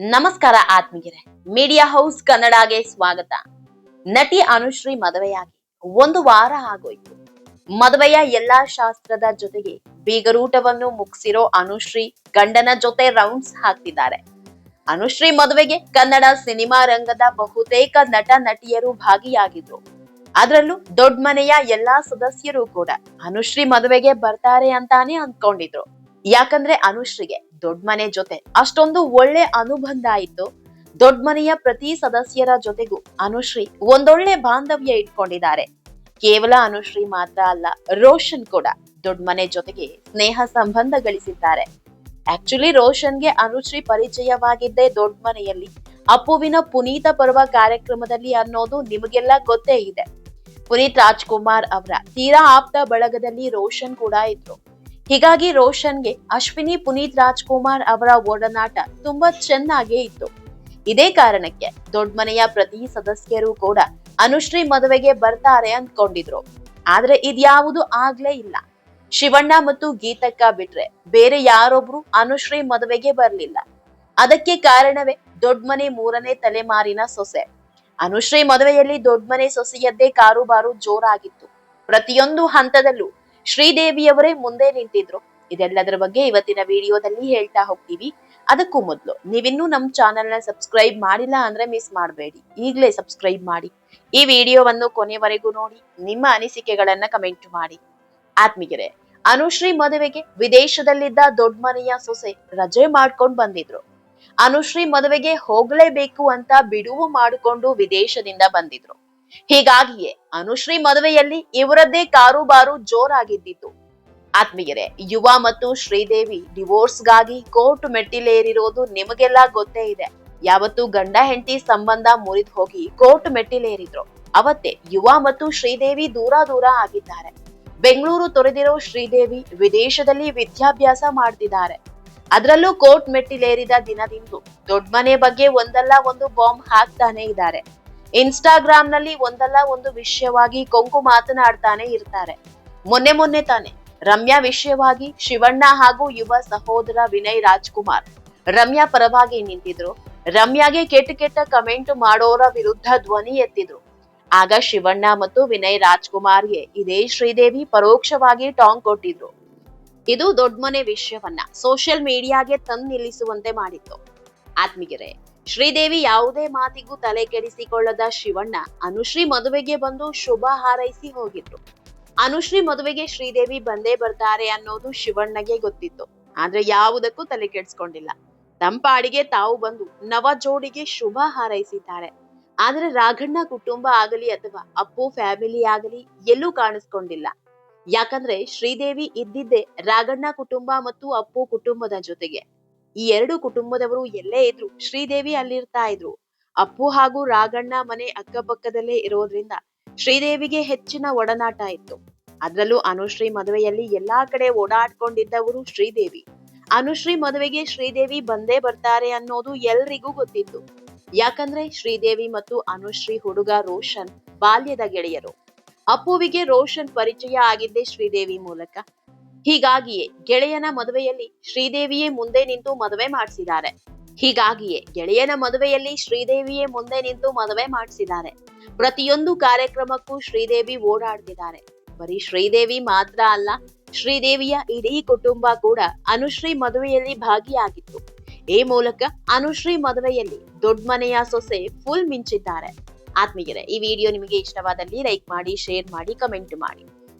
ನಮಸ್ಕಾರ ಆತ್ಮೀಯರೇ. Media house ಕನ್ನಡಗೆ ಸ್ವಾಗತ. ನಟಿ ಅನುಶ್ರೀ ಮದುವೆಯಾಗಿ ಒಂದು ವಾರ ಆಗೋಯ್ತು. ಮದುವೆಯ ಎಲ್ಲಾ ಶಾಸ್ತ್ರದ ಜೊತೆಗೆ ಬೀಗರೂಟವನ್ನು ಮುಗಿಸಿರೋ ಅನುಶ್ರೀ ಗಂಡನ ಜೊತೆ ರೌಂಡ್ಸ್ ಹಾಕ್ತಿದ್ದಾರೆ. ಅನುಶ್ರೀ ಮದುವೆಗೆ ಕನ್ನಡ ಸಿನಿಮಾ ರಂಗದ ಬಹುತೇಕ ನಟ ನಟಿಯರು ಭಾಗಿಯಾಗಿದ್ರು. ಅದರಲ್ಲೂ ದೊಡ್ಡ ಮನೆಯ ಎಲ್ಲಾ ಸದಸ್ಯರು ಕೂಡ ಅನುಶ್ರೀ ಮದುವೆಗೆ ಬರ್ತಾರೆ ಅಂತಾನೆ ಅಂದ್ಕೊಂಡಿದ್ರು. ಯಾಕಂದ್ರೆ ಅನುಶ್ರೀಗೆ ದೊಡ್ಡ ಮನೆ ಜೊತೆ. ಅಷ್ಟೊಂದು ಒಳ್ಳೆ ಅನುಬಂಧ ಆಯಿತು ದೊಡ್ಡ ಮನೆಯ ಪ್ರತಿ ಸದಸ್ಯರ ಜೊತೆಗೂ. ಅನುಶ್ರೀ ಒಂದೊಳ್ಳೆ ಬಾಂಧವ್ಯ ಇಟ್ಕೊಂಡಿದ್ದಾರೆ. ಕೇವಲ ಅನುಶ್ರೀ ಮಾತ್ರ ಅಲ್ಲ, ರೋಷನ್ ಕೂಡ ದೊಡ್ಡ ಮನೆ ಜೊತೆಗೆ ಸ್ನೇಹ ಸಂಬಂಧ ಗಳಿಸಿದ್ದಾರೆ. ಆಕ್ಚುಲಿ ರೋಷನ್ಗೆ ಅನುಶ್ರೀ ಪರಿಚಯವಾಗಿದ್ದೇ ದೊಡ್ಡ ಮನೆಯಲ್ಲಿ ಅಪ್ಪುವಿನ ಪುನೀತ ಪರ್ವ ಕಾರ್ಯಕ್ರಮದಲ್ಲಿ ಅನ್ನೋದು ನಿಮಗೆಲ್ಲ ಗೊತ್ತೇ ಇದೆ. ಪುನೀತ್ ರಾಜ್ಕುಮಾರ್ ಅವರ ತೀರಾ ಆಪ್ತ ಬಳಗದಲ್ಲಿ ರೋಷನ್ ಕೂಡ ಇದ್ರು. ಹೀಗಾಗಿ ರೋಷನ್ಗೆ ಅಶ್ವಿನಿ ಪುನೀತ್ ರಾಜ್ಕುಮಾರ್ ಅವರ ಒಡನಾಟ ತುಂಬಾ ಚೆನ್ನಾಗೇ ಇತ್ತು. ಇದೇ ಕಾರಣಕ್ಕೆ ದೊಡ್ಡ ಮನೆಯ ಪ್ರತಿ ಸದಸ್ಯರು ಕೂಡ ಅನುಶ್ರೀ ಮದುವೆಗೆ ಬರ್ತಾರೆ ಅಂದ್ಕೊಂಡಿದ್ರು. ಆದ್ರೆ ಇದ್ಯಾವುದು ಆಗ್ಲೇ ಇಲ್ಲ. ಶಿವಣ್ಣ ಮತ್ತು ಗೀತಕ್ಕ ಬಿಟ್ರೆ ಬೇರೆ ಯಾರೊಬ್ರು ಅನುಶ್ರೀ ಮದುವೆಗೆ ಬರ್ಲಿಲ್ಲ. ಅದಕ್ಕೆ ಕಾರಣವೇ ದೊಡ್ಮನೆ ಮೂರನೇ ತಲೆಮಾರಿನ ಸೊಸೆ. ಅನುಶ್ರೀ ಮದುವೆಯಲ್ಲಿ ದೊಡ್ಡಮನೆ ಸೊಸೆಯದ್ದೇ ಕಾರುಬಾರು ಜೋರಾಗಿತ್ತು. ಪ್ರತಿಯೊಂದು ಹಂತದಲ್ಲೂ ಶ್ರೀದೇವಿಯವರೇ ಮುಂದೆ ನಿಂತಿದ್ರು. ಇದೆಲ್ಲದರ ಬಗ್ಗೆ ಇವತ್ತಿನ ವಿಡಿಯೋದಲ್ಲಿ ಹೇಳ್ತಾ ಹೋಗ್ತೀವಿ. ಅದಕ್ಕೂ ಮೊದಲು, ನೀವಿನ್ನೂ ನಮ್ಮ ಚಾನೆಲ್ನ ಸಬ್ಸ್ಕ್ರೈಬ್ ಮಾಡಿಲ್ಲ ಅಂದ್ರೆ ಮಿಸ್ ಮಾಡಬೇಡಿ. ಈಗಲೇ ಸಬ್ಸ್ಕ್ರೈಬ್ ಮಾಡಿ. ಈ ವಿಡಿಯೋವನ್ನು ಕೊನೆವರೆಗೂ ನೋಡಿ, ನಿಮ್ಮ ಅನಿಸಿಕೆಗಳನ್ನ ಕಮೆಂಟ್ ಮಾಡಿ. ಆತ್ಮಿಗೆರೆ ಅನುಶ್ರೀ ಮದುವೆಗೆ ವಿದೇಶದಲ್ಲಿದ್ದ ದೊಡ್ಡ ಮನೆಯ ಸೊಸೆ ರಜೆ ಮಾಡ್ಕೊಂಡು ಬಂದಿದ್ರು. ಅನುಶ್ರೀ ಮದುವೆಗೆ ಹೋಗ್ಲೇಬೇಕು ಅಂತ ಬಿಡುವು ಮಾಡಿಕೊಂಡು ವಿದೇಶದಿಂದ ಬಂದಿದ್ರು. ಹೀಗಾಗಿಯೇ ಅನುಶ್ರೀ ಮದುವೆಯಲ್ಲಿ ಇವರದ್ದೇ ಕಾರುಬಾರು ಜೋರಾಗಿದ್ದಿತ್ತು. ಆತ್ಮೀಯರೇ, ಯುವ ಮತ್ತು ಶ್ರೀದೇವಿ ಡಿವೋರ್ಸ್ಗಾಗಿ ಕೋರ್ಟ್ ಮೆಟ್ಟಿಲೇರಿರೋದು ನಿಮಗೆಲ್ಲ ಗೊತ್ತೇ ಇದೆ. ಯಾವತ್ತು ಗಂಡ ಹೆಂಡತಿ ಸಂಬಂಧ ಮುರಿದು ಹೋಗಿ ಕೋರ್ಟ್ ಮೆಟ್ಟಿಲೇರಿದ್ರು. ಅವತ್ತೇ ಯುವ ಮತ್ತು ಶ್ರೀದೇವಿ ದೂರ ದೂರ ಆಗಿದ್ದಾರೆ. ಬೆಂಗಳೂರು ತೊರೆದಿರೋ ಶ್ರೀದೇವಿ ವಿದೇಶದಲ್ಲಿ ವಿದ್ಯಾಭ್ಯಾಸ ಮಾಡ್ತಿದ್ದಾರೆ. ಅದರಲ್ಲೂ ಕೋರ್ಟ್ ಮೆಟ್ಟಿಲೇರಿದ ದಿನದಿಂದು ದೊಡ್ಡ ಮನೆ ಬಗ್ಗೆ ಒಂದಲ್ಲ ಒಂದು ಬಾಂಬ್ ಹಾಕ್ತಾನೆ ಇದ್ದಾರೆ. ಇನ್ಸ್ಟಾಗ್ರಾಮ್ನಲ್ಲಿ ಒಂದಲ್ಲ ಒಂದು ವಿಷಯವಾಗಿ ಕೊಂಕು ಮಾತನಾಡ್ತಾನೆ ಇರ್ತಾರೆ. ಮೊನ್ನೆ ಮೊನ್ನೆ ತಾನೆ, ರಮ್ಯಾ ವಿಷಯವಾಗಿ ಶಿವಣ್ಣ ಹಾಗೂ ಯುವ ಸಹೋದರ ವಿನಯ್ ರಾಜ್ಕುಮಾರ್. ರಮ್ಯಾ ಪರವಾಗಿ ನಿಂತಿದ್ರು. ರಮ್ಯಾಗೆ ಕೆಟ್ಟ ಕೆಟ್ಟ ಕಮೆಂಟ್ ಮಾಡೋರ ವಿರುದ್ಧ ಧ್ವನಿ ಎತ್ತಿದ್ರು. ಆಗ ಶಿವಣ್ಣ ಮತ್ತು ವಿನಯ್ ರಾಜ್ಕುಮಾರ್ಗೆ ಇದೇ ಶ್ರೀದೇವಿ ಪರೋಕ್ಷವಾಗಿ ಟಾಂಗ್ ಕೊಟ್ಟಿದ್ರು. ಇದು ದೊಡ್ಡಮನೆ ವಿಷಯವನ್ನ. ಸೋಷಿಯಲ್ ಮೀಡಿಯಾಗೆ ತಂದು ನಿಲ್ಲಿಸುವಂತೆ ಮಾಡಿತ್ತು. ಆತ್ಮೀಯರೇ ಶ್ರೀದೇವಿ ಯಾವುದೇ ಮಾತಿಗೂ ತಲೆ ಕೆಡಿಸಿಕೊಳ್ಳದ ಶಿವಣ್ಣ ಅನುಶ್ರೀ ಮದುವೆಗೆ ಬಂದು ಶುಭ ಹಾರೈಸಿ ಹೋಗಿದ್ರು. ಅನುಶ್ರೀ ಮದುವೆಗೆ ಶ್ರೀದೇವಿ ಬಂದೇ ಬರ್ತಾರೆ ಅನ್ನೋದು ಶಿವಣ್ಣಗೆ ಗೊತ್ತಿತ್ತು. ಆದ್ರೆ ಯಾವುದಕ್ಕೂ ತಲೆ ಕೆಡಿಸ್ಕೊಂಡಿಲ್ಲ ತಂಪಾಡಿಗೆ ತಾವು ಬಂದು ನವ ಜೋಡಿಗೆ ಶುಭ ಹಾರೈಸಿದ್ದಾರೆ. ಆದ್ರೆ ರಾಘಣ್ಣ ಕುಟುಂಬ ಆಗಲಿ ಅಥವಾ ಅಪ್ಪು ಫ್ಯಾಮಿಲಿ ಆಗಲಿ ಎಲ್ಲೂ ಕಾಣಿಸ್ಕೊಂಡಿಲ್ಲ. ಯಾಕಂದ್ರೆ ಶ್ರೀದೇವಿ ಇದ್ದಿದ್ದೆ ರಾಘಣ್ಣ ಕುಟುಂಬ ಮತ್ತು ಅಪ್ಪು ಕುಟುಂಬದ ಜೊತೆಗೆ. ಈ ಎರಡು ಕುಟುಂಬದವರು ಎಲ್ಲೇ ಇದ್ರು ಶ್ರೀದೇವಿ ಅಲ್ಲಿರ್ತಾ ಇದ್ರು. ಅಪ್ಪು ಹಾಗೂ ರಾಗಣ್ಣ ಮನೆ ಅಕ್ಕಪಕ್ಕದಲ್ಲೇ ಇರೋದ್ರಿಂದ ಶ್ರೀದೇವಿಗೆ ಹೆಚ್ಚಿನ ಒಡನಾಟ ಇತ್ತು. ಅದ್ರಲ್ಲೂ ಅನುಶ್ರೀ ಮದುವೆಯಲ್ಲಿ ಎಲ್ಲಾ ಕಡೆ ಓಡಾಡ್ಕೊಂಡಿದ್ದವರು ಶ್ರೀದೇವಿ. ಅನುಶ್ರೀ ಮದುವೆಗೆ ಶ್ರೀದೇವಿ ಬಂದೇ ಬರ್ತಾರೆ ಅನ್ನೋದು ಎಲ್ರಿಗೂ ಗೊತ್ತಿತ್ತು. ಯಾಕಂದ್ರೆ ಶ್ರೀದೇವಿ ಮತ್ತು ಅನುಶ್ರೀ ಹುಡುಗ ರೋಷನ್ ಬಾಲ್ಯದ ಗೆಳೆಯರು. ಅಪ್ಪುವಿಗೆ ರೋಷನ್ ಪರಿಚಯ ಆಗಿದ್ದೆ ಶ್ರೀದೇವಿ ಮೂಲಕ. ಹೀಗಾಗಿಯೇ ಗೆಳೆಯನ ಮದುವೆಯಲ್ಲಿ ಶ್ರೀದೇವಿಯೇ ಮುಂದೆ ನಿಂತು ಮದುವೆ ಮಾಡಿಸಿದ್ದಾರೆ. ಹೀಗಾಗಿಯೇ ಗೆಳೆಯನ ಮದುವೆಯಲ್ಲಿ ಶ್ರೀದೇವಿಯೇ ಮುಂದೆ ನಿಂತು ಮದುವೆ ಮಾಡಿಸಿದ್ದಾರೆ. ಪ್ರತಿಯೊಂದು ಕಾರ್ಯಕ್ರಮಕ್ಕೂ ಶ್ರೀದೇವಿ ಓಡಾಡ್ತಿದ್ದಾರೆ. ಬರೀ ಶ್ರೀದೇವಿ ಮಾತ್ರ ಅಲ್ಲ, ಶ್ರೀದೇವಿಯ ಇಡೀ ಕುಟುಂಬ ಕೂಡ ಅನುಶ್ರೀ ಮದುವೆಯಲ್ಲಿ ಭಾಗಿಯಾಗಿತ್ತು. ಈ ಮೂಲಕ ಅನುಶ್ರೀ ಮದುವೆಯಲ್ಲಿ ದೊಡ್ಡ ಮನೆಯ ಸೊಸೆ ಫುಲ್ ಮಿಂಚಿದ್ದಾರೆ. ಆತ್ಮೀಯರೇ, ಈ ವಿಡಿಯೋ ನಿಮಗೆ ಇಷ್ಟವಾದಲ್ಲಿ ಲೈಕ್ ಮಾಡಿ, ಶೇರ್ ಮಾಡಿ, ಕಮೆಂಟ್ ಮಾಡಿ.